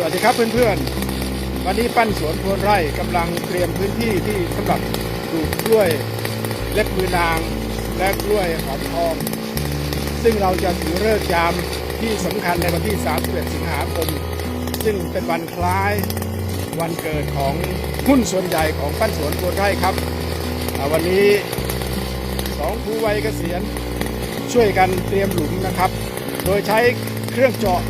สวัสดีครับเพื่อนๆ วันนี้ปั้นสวนพวนไร่กำลังเตรียมพื้นที่ที่สำหรับปลูกกล้วยเล็บมือนาง และกล้วยหอมทอง ซึ่งเราจะถือเลิกษ์ยามที่สำคัญในวันที่ 31 สิงหาคม ซึ่งเป็นวันคล้ายวันเกิดของหุ้นส่วนใหญ่ของปั้นสวนพวนไร่ครับ วันนี้สองครูวัยเกษียณช่วยกันเตรียมหลุมนะครับ โดยใช้เครื่องเจาะ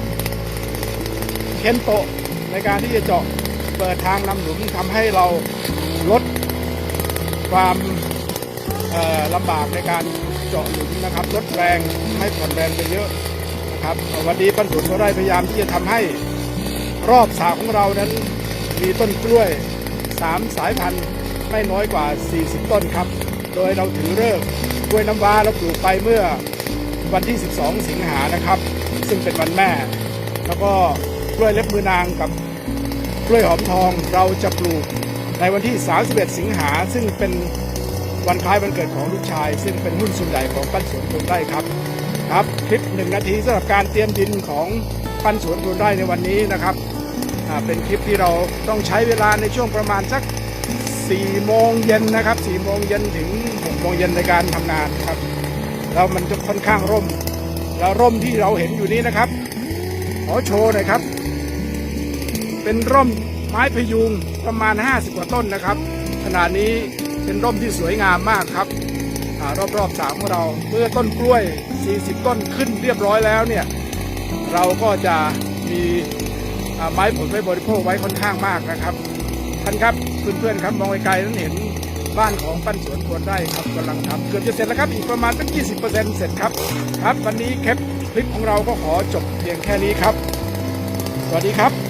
เคนโตะในการที่จะเจาะเปิดทางนำหลุมทำให้เราลดความลำบากในการเจาะหลุมนะครับ ลดแรงให้ผ่อนแรงไปเยอะนะครับวันนี้ปันสุนก็ได้พยายามที่จะทำให้รอบสาของเรานั้นมีต้นกล้วย 3 สายพันธุ์ไม่น้อยกว่า 40 ต้นครับ โดยเราถือเลิกษ์กล้วยน้ำว้าเราปลูกไปเมื่อวันที่ 12 สิงหานะครับ ซึ่งเป็นวันแม่ แล้วก็ กล้วยเล็บมือนางกับกล้วยหอมทองเราจะปลูกในวันที่ 31 สิงหา ซึ่งเป็นวันคล้ายวันเกิดของลูกชาย ซึ่งเป็นหุ้นส่วนใหญ่ของปั้นสวนคนไร่ครับครับ คลิปหนึ่งนาทีสำหรับการเตรียมดินของปั้นสวนคนไร่ในวันนี้นะครับเป็นคลิปที่เราต้องใช้เวลาในช่วงประมาณสัก 4 โมงเย็นนะครับ 4 โมงเย็นถึง 6 โมงเย็นในการทำงานครับแล้วมันจะค่อนข้างร่ม แล้วร่มที่เราเห็นอยู่นี้นะครับ ขอโชว์หน่อยครับ เป็นร่มไม้พยุงประมาณ 50 กว่าต้นนะครับ ขณะนี้เป็นร่มที่สวยงามมากครับอารอบๆสามของเราเมื่อต้นกล้วย 40 ต้นขึ้นเรียบร้อยแล้วเนี่ยเราก็จะมีไม้ผลไว้บริโภคไว้ค่อนข้างมากนะครับท่านครับเพื่อนๆครับมองไกลๆนั้นเห็นบ้านของปั้นสวนควรได้ครับกำลังทำเกือบจะเสร็จแล้วครับอีกประมาณสัก20%เสร็จครับครับ วันนี้คปคลิปของเราก็ขอจบเพียงแค่นี้ครับ สวัสดีครับ